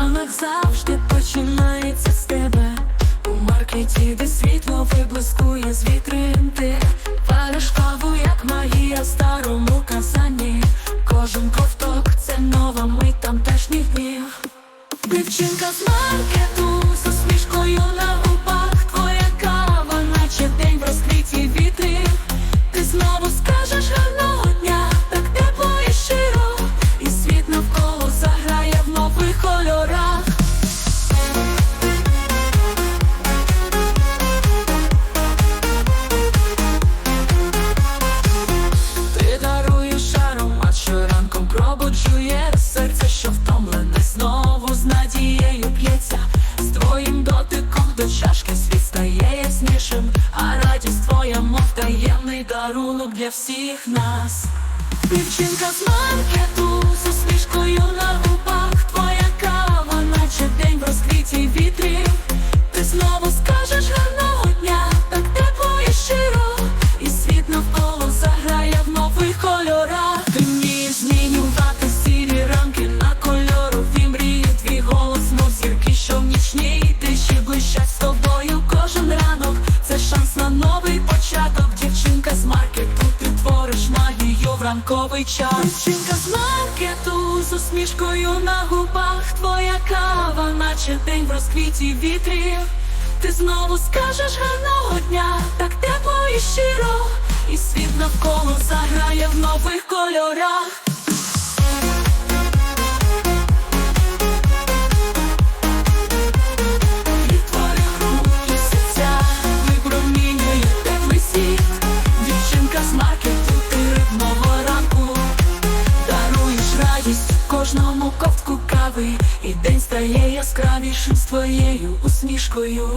Ранок завжди починається з тебе. У маркеті, де світло виблискує з вітрин ти Париш як магія в старому казані. Кожен ковток це нова мить тамтешніх днів. Дівчинка з маркету з усмішкою на чашки світ стає яснішим, а радість твоя, мов таємний дарунок для всіх нас. Дівчинка з маркету ранковий час. Дівчинка з маркету з усмішкою на губах. Твоя кава, наче день в розквіті вітрів. Ти знову скажеш гарного дня, так тепло і щиро, і світ навколо заграє в нових кольорах. Стає яскравішим з твоєю усмішкою.